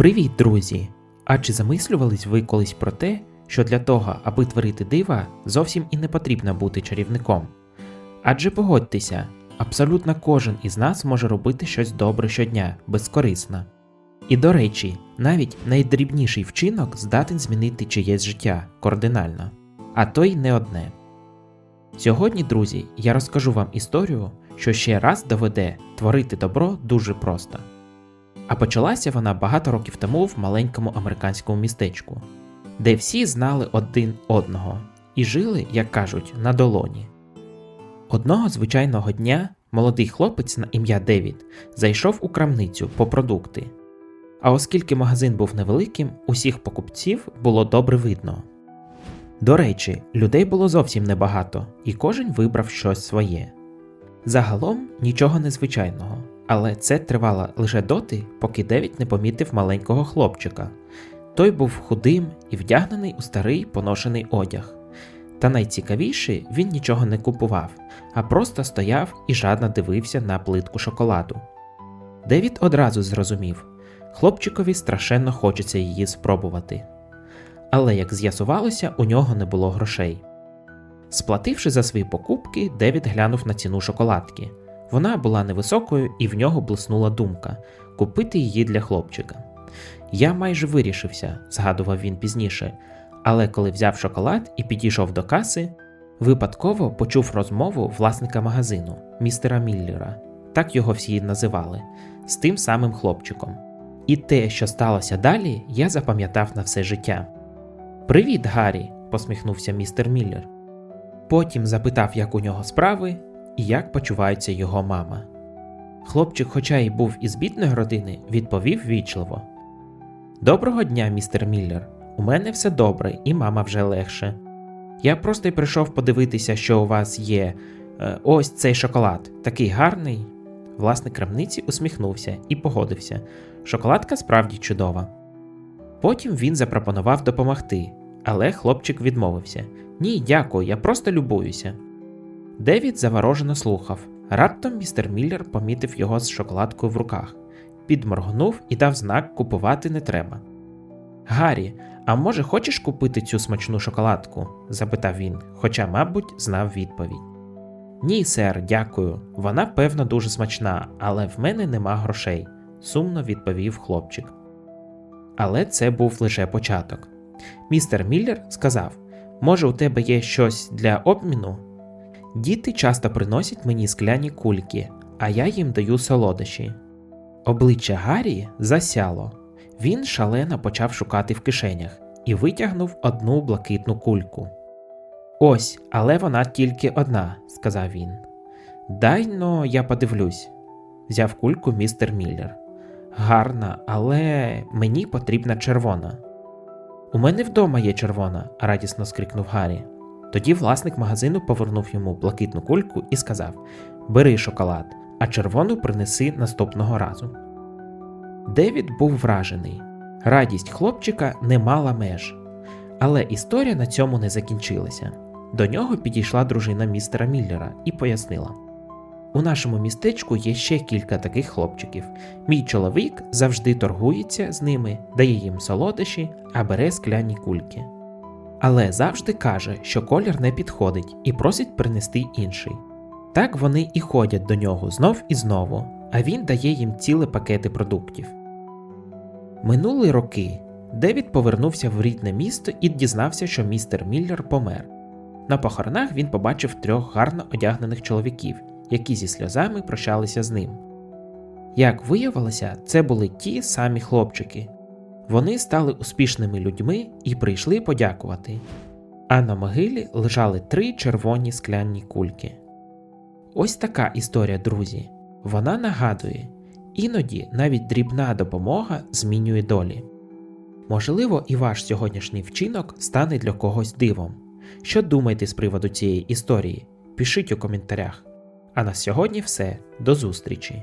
Привіт, друзі! А чи замислювались ви колись про те, що для того, аби творити дива, зовсім і не потрібно бути чарівником? Адже погодьтеся, абсолютно кожен із нас може робити щось добре щодня, безкорисно. І до речі, навіть найдрібніший вчинок здатен змінити чиєсь життя кардинально, а то й не одне. Сьогодні, друзі, я розкажу вам історію, що ще раз доведе творити добро дуже просто. А почалася вона багато років тому в маленькому американському містечку, де всі знали один одного і жили, як кажуть, на долоні. Одного звичайного дня молодий хлопець на ім'я Девід зайшов у крамницю по продукти. А оскільки магазин був невеликим, усіх покупців було добре видно. До речі, людей було зовсім небагато, і кожен вибрав щось своє. Загалом нічого незвичайного, але це тривало лише доти, поки Девід не помітив маленького хлопчика. Той був худим і вдягнений у старий поношений одяг. Та найцікавіше він нічого не купував, а просто стояв і жадно дивився на плитку шоколаду. Девід одразу зрозумів хлопчикові страшенно хочеться її спробувати. Але, як з'ясувалося, у нього не було грошей. Сплативши за свої покупки, Девід глянув на ціну шоколадки. Вона була невисокою, і в нього блиснула думка купити її для хлопчика. Я майже вирішився, згадував він пізніше, але коли взяв шоколад і підійшов до каси, випадково почув розмову власника магазину, містера Міллера, так його всі називали, з тим самим хлопчиком. І те, що сталося далі, я запам'ятав на все життя. Привіт, Гаррі, посміхнувся містер Міллер. Потім запитав, як у нього справи і як почувається його мама. Хлопчик, хоча й був із бідної родини, відповів вічливо: Доброго дня, містер Міллер. У мене все добре, і мама вже легше. Я просто й прийшов подивитися, що у вас є. Е, ось цей шоколад, такий гарний. Власник крамниці усміхнувся і погодився. Шоколадка справді чудова. Потім він запропонував допомогти, але хлопчик відмовився: Ні, дякую, я просто любуюся. Девід заворожено слухав. Раптом містер Міллер помітив його з шоколадкою в руках, підморгнув і дав знак купувати не треба. Гаррі, а може хочеш купити цю смачну шоколадку? запитав він, хоча, мабуть, знав відповідь. Ні, сер, дякую. Вона, певно, дуже смачна, але в мене нема грошей, сумно відповів хлопчик. Але це був лише початок. Містер Міллер сказав: Може, у тебе є щось для обміну? Діти часто приносять мені скляні кульки, а я їм даю солодощі. Обличчя Гаррі засяло. Він шалено почав шукати в кишенях і витягнув одну блакитну кульку. Ось, але вона тільки одна, сказав він. Дай но я подивлюсь, взяв кульку містер Міллер. Гарна, але мені потрібна червона. У мене вдома є червона, радісно скрикнув Гаррі. Тоді власник магазину повернув йому блакитну кульку і сказав: Бери шоколад, а червону принеси наступного разу. Девід був вражений. Радість хлопчика не мала меж. Але історія на цьому не закінчилася. До нього підійшла дружина містера Міллера і пояснила: У нашому містечку є ще кілька таких хлопчиків. Мій чоловік завжди торгується з ними, дає їм солодощі, а бере скляні кульки. Але завжди каже, що колір не підходить і просить принести інший. Так вони і ходять до нього знов і знову, а він дає їм ціле пакети продуктів. Минули роки. Девід повернувся в рідне місто і дізнався, що містер Міллер помер. На похоронах він побачив трьох гарно одягнених чоловіків, які зі сльозами прощалися з ним. Як виявилося, це були ті самі хлопчики. Вони стали успішними людьми і прийшли подякувати. А на могилі лежали три червоні скляні кульки. Ось така історія, друзі. Вона нагадує, іноді навіть дрібна допомога змінює долі. Можливо, і ваш сьогоднішній вчинок стане для когось дивом. Що думаєте з приводу цієї історії? Пишіть у коментарях. А на сьогодні все. До зустрічі!